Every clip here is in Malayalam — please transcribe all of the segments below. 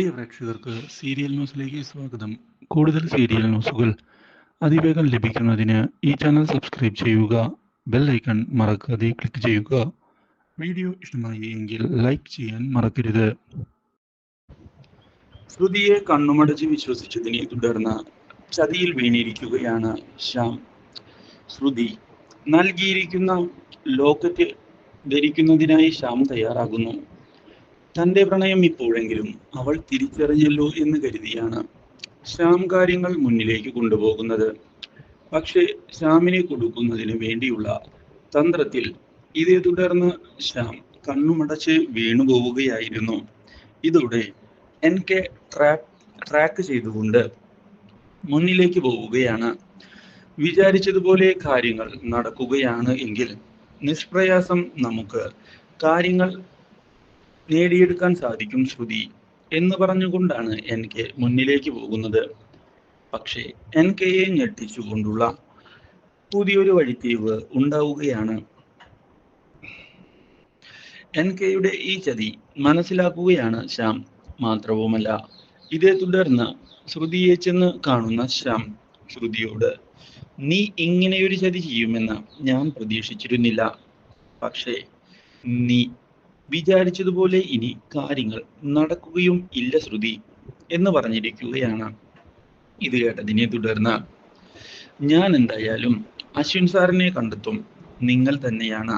പ്രിയ പ്രേക്ഷകർക്ക് സീരിയൽ ന്യൂസിലേക്ക് സ്വാഗതം. കൂടുതൽ സീരിയൽ ന്യൂസുകൾ അതിവേഗം ലഭിക്കുന്നതിന് ഈ ചാനൽ സബ്സ്ക്രൈബ് ചെയ്യുക ബെൽ ഐക്കൺ മറക്കാതെ ക്ലിക്ക് ചെയ്യുക. വീഡിയോ ഇഷ്ടമായി എങ്കിൽ ലൈക്ക് ചെയ്യാൻ മറക്കരുത്. ശ്രുതിയെ കണ്ണുമടച്ച് വിശ്വസിച്ചതിനെ തുടർന്ന് ചതിയിൽ വീണിരിക്കുകയാണ് ശ്യാം. ശ്രുതി നൽകിയിരിക്കുന്ന ലോക്കറ്റ് ധരിക്കുന്നതിനായി ശ്യാം തയ്യാറാകുന്നു. തന്റെ പ്രണയം ഇപ്പോഴെങ്കിലും അവൾ തിരിച്ചറിഞ്ഞല്ലോ എന്ന് കരുതിയാണ് ശ്യാം കാര്യങ്ങൾ മുന്നിലേക്ക് കൊണ്ടുപോകുന്നത്. പക്ഷേ ശ്യാമിനെ കൊടുക്കുന്നതിന് വേണ്ടിയുള്ള തന്ത്രത്തിൽ ഇതേ തുടർന്ന് ശ്യാം കണ്ണുമടച്ച് വീണുപോവുകയായിരുന്നു. ഇതോടെ എൻ കെ ട്രാക്ക് ട്രാക്ക് ചെയ്തുകൊണ്ട് മുന്നിലേക്ക് പോവുകയാണ്. വിചാരിച്ചതുപോലെ കാര്യങ്ങൾ നടക്കുകയാണ് എങ്കിൽ നിഷ്പ്രയാസം നമുക്ക് കാര്യങ്ങൾ നേടിയെടുക്കാൻ സാധിക്കും ശ്രുതി എന്ന് പറഞ്ഞുകൊണ്ടാണ് എൻ കെ മുന്നിലേക്ക് പോകുന്നത്. പക്ഷേ എൻ കെയെ ഞെട്ടിച്ചുകൊണ്ടുള്ള പുതിയൊരു വഴിത്തിരിവ് ഉണ്ടാവുകയാണ്. എൻ കെയുടെ ഈ ചതി മനസ്സിലാക്കുകയാണ് ശ്യാം മാത്രവുമല്ല. ഇതേ തുടർന്ന് ശ്രുതിയെ ചെന്ന് കാണുന്ന ശ്യാം ശ്രുതിയോട് നീ ഇങ്ങനെയൊരു ചതി ചെയ്യുമെന്ന് ഞാൻ പ്രതീക്ഷിച്ചിരുന്നില്ല. പക്ഷേ നീ വിചാരിച്ചതുപോലെ ഇനി കാര്യങ്ങൾ നടക്കുകയും ഇല്ല ശ്രുതി എന്ന് പറഞ്ഞിരിക്കുകയാണ്. ഇത് കേട്ടതിനെ തുടർന്ന് ഞാൻ എന്തായാലും അശ്വിൻ സാറിനെ കണ്ടെത്തും. നിങ്ങൾ തന്നെയാണ്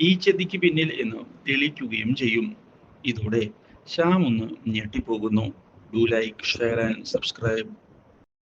ഈ ചെതിക്ക് പിന്നിൽ എന്ന് തെളിയിക്കുകയും ചെയ്യും. ഇതോടെ ശ്യാം ഒന്ന് ഞെട്ടിപ്പോകുന്നു. Do like share and subscribe